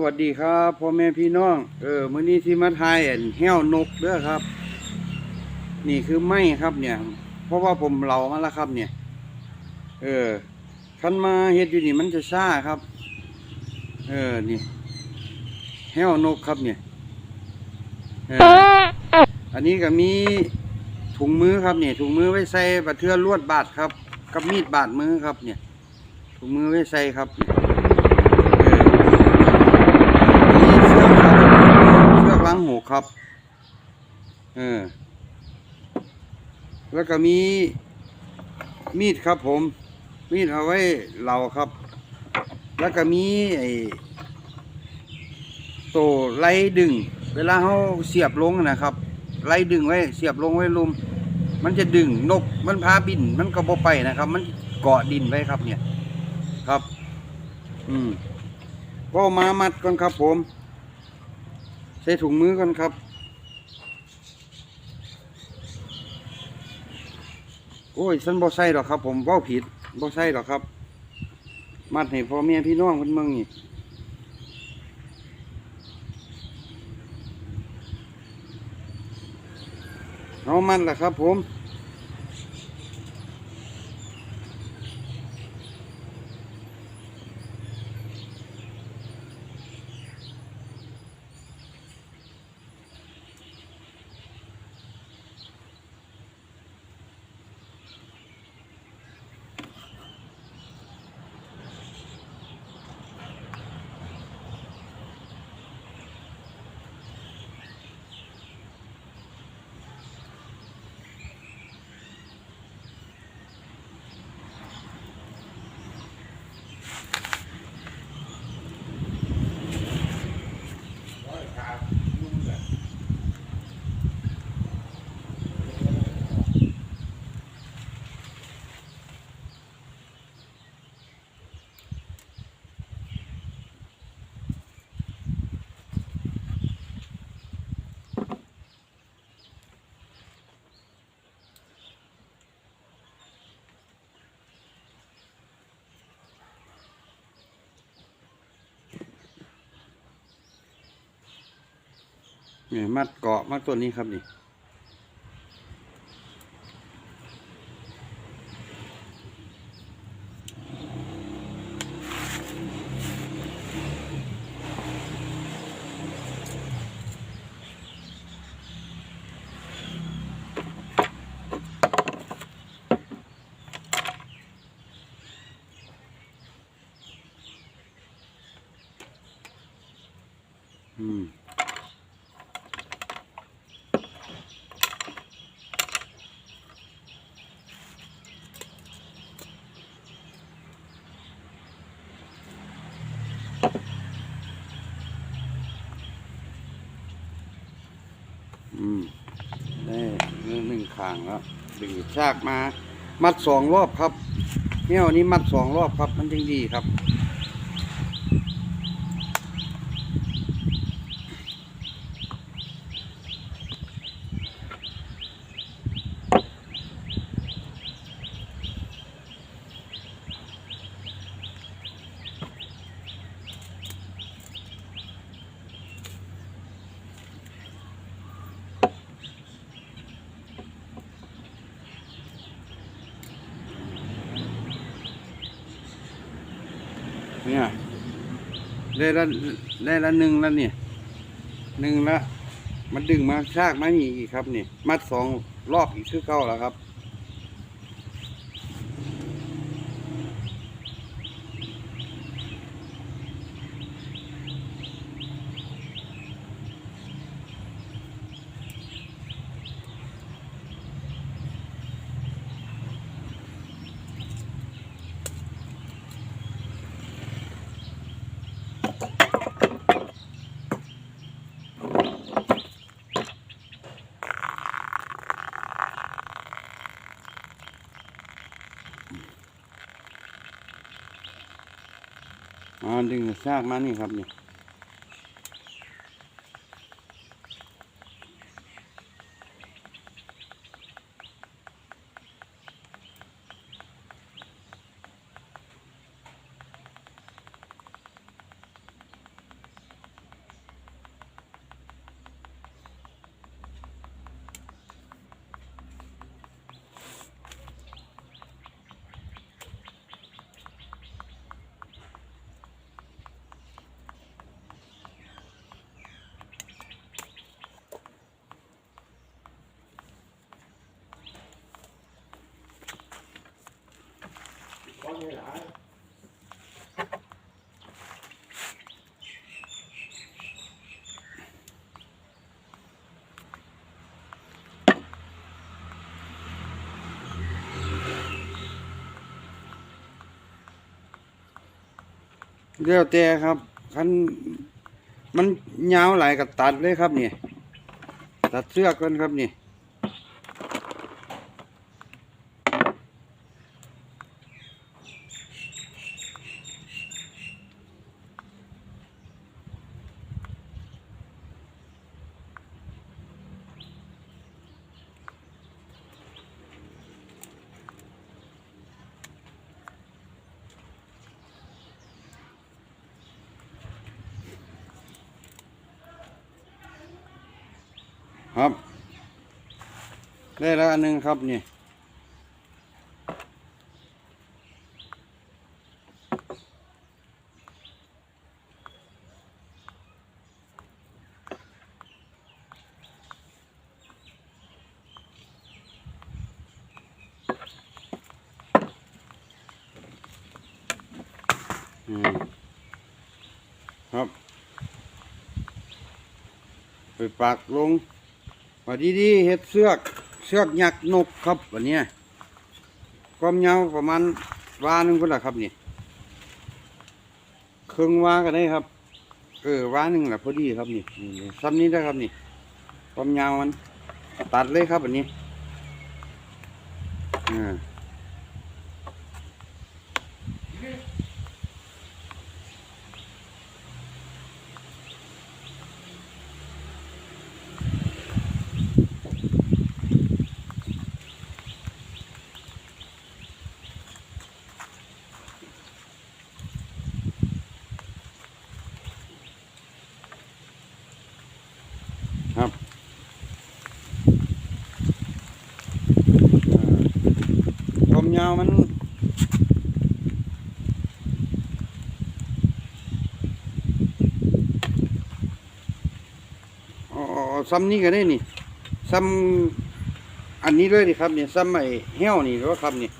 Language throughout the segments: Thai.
สวัสดีครับพ่อแม่พี่น้อง เออมื้อนี้ที่มาทายอันแห้วนกเด้อครับ นี่คือไม้ครับเนี่ย เพราะว่าผมเหลามาแล้วครับ เนี่ย เออคันมาเฮ็ดอยู่นี่มันจะซ่าครับ เออนี่แห้วนกครับเนี่ยเอออันนี้ก็มีถุงมือครับเนี่ยถุงมือไว้ใส่บัดเทือลวดบาดครับ กับมีดบาดมือครับ เนี่ย ถุงมือไว้ใส่ครับเนี่ยเออ นี่เชือกครับางหูครับ เออ แล้วก็มีมีดครับผม มีดเอาไว้เหลาครับ แล้วก็มีไอ้โตไล่ดึง เวลาเขาเสียบลงนะครับ ไล่ดึงไว้ เสียบลงไว้ลุม มันจะดึงนก มันพาบิน มันก็บไปนะครับ มันเกาะดินไว้ครับเนี่ย ครับ อืมก็มามัดก่อนครับผม ส่ถุงมือก่อนครับ โอ้ยฉันบอใส่หรอกครับ ผมเว้าผิดบอใส่หรอกครับ มัดให้พ่อแม่พี่น้องเพิ่นเมืองนี่เอามันล่ะครับผม นี่มัดเกาะมัดตัวนี้ครับนี่ อืมได้เรื่องหนึ่งขางแล้วดึงชากมา มัดสองรอบครับแนวนี้มัดสองรอบครับ มันจึงดีครับ เนี่ย ได้ละได้ละหนึ่งแล้วเนี่ยหนึ่งละมันดึงมาชากมาหนีอีกครับนี่มัดสองรอบอีกคือเก้าแล้วครับ อ๋อดึงซากมานี่ครับนี่ แล้วแต่ครับคันมันยาวหลายก็ตัดเลยครับนี่ ตัดเสื้อกันครับนี่ ครับ ได้แล้วอันหนึงครับนี่ืมครับ ไปปักลง ว่าดีๆเห็ดเสือกเสือกยักษ์นกครับวันนี้ความยาวประมาณวานึงพุ่นละครับนี่ครึ่งวาก็ได้ครับ เออวานึงแหละพอดีครับนี่นี่นี่ซ้ำนี้ได้ครับนี่ ความยาวมันตัดเลยครับอันนี้อ่าาวมันอ๋อซ้ำนี้ก็ได้นี่ซ้ำอันนี้เลยดิครับเนี่ยซ้ำไอ้เหี้ยวนี่หรือว่าครับนี่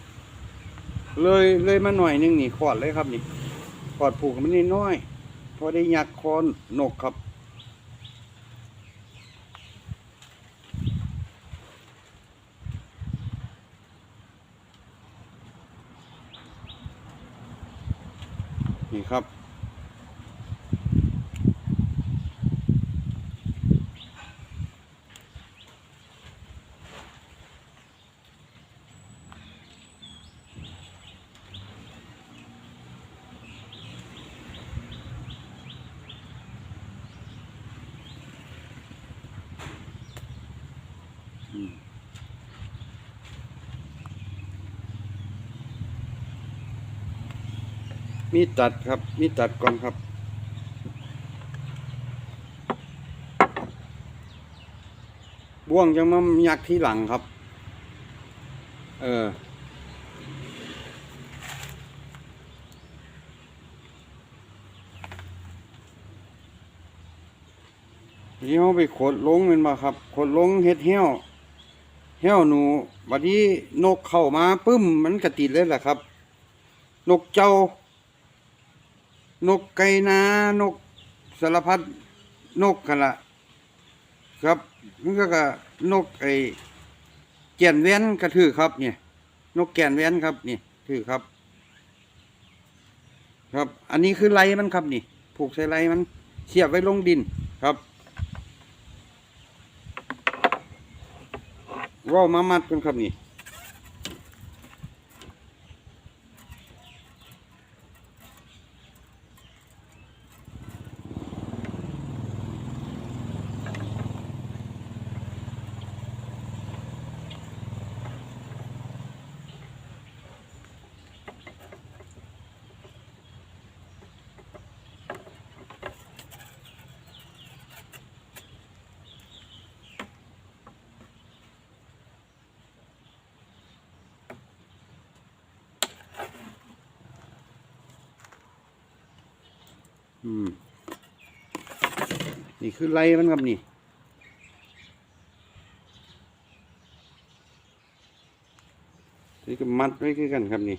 เลยเลยมาหน่อยหนึงนี่ขอดเลยครับนี่ขอดผูกมันนิดน้อยพอได้ยักคอนนกครับีครับ มีตัดครับ มีตัดก่อนครับ บ่วงจะมายักที่หลังครับ เออ นี่เขาไปขดลงแมันมาครับ ขดลงเฮ็ดเหี้ยวเหี้ยวหนูบัดนี้นกเข้ามาปึ้มมันกระติดเลยแหละครับ นกเจ้า นกไก่นานกสารพัดนกกันละครับมันก็ก็นกไอ้แก่นแว้นก็ถือครับเนี่ยนกแก่นแว้นครับนี่ถือครับ ครับ อันนี้คือไรมันครับนี่ ผูกใส่ไรมันเสียบไว้ลงดินครับว่ามามัดกันครับนี่ อืม นี่คือไรมันครับนี่ นี่ก็มัดไว้คือกันครับนี่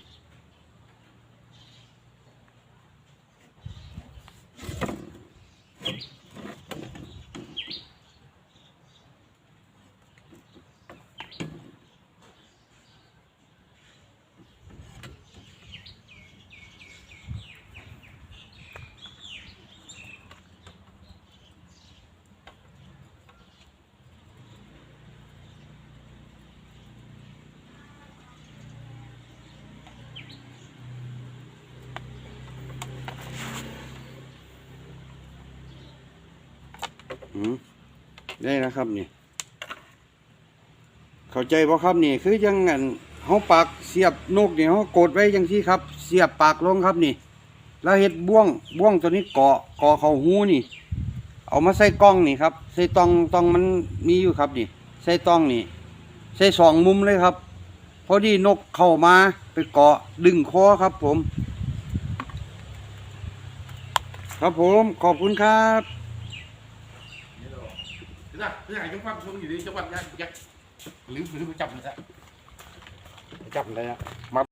ได้นะครับนี่ เข้าใจบ่ครับนี่ คือยังอันเฮาปากเสียบนกนี่เฮากดไว้จังซี่ครับ เสียบปากลงครับนี่ แล้วเฮ็ดบ่วงบ่วงตัวนี้เกาะเกาะเขาหูนี่ เอามาใส่กล้องนี่ครับ ใส่ตองตองมันมีอยู่ครับนี่ ใส่ตองนี่ ใส่สองมุมเลยครับพอดีนกเข้ามาไปเกาะดึงคอครับผม ครับผมขอบคุณครับ นะนี่ไงจังหวัดชมอยู่ดีจังหวัด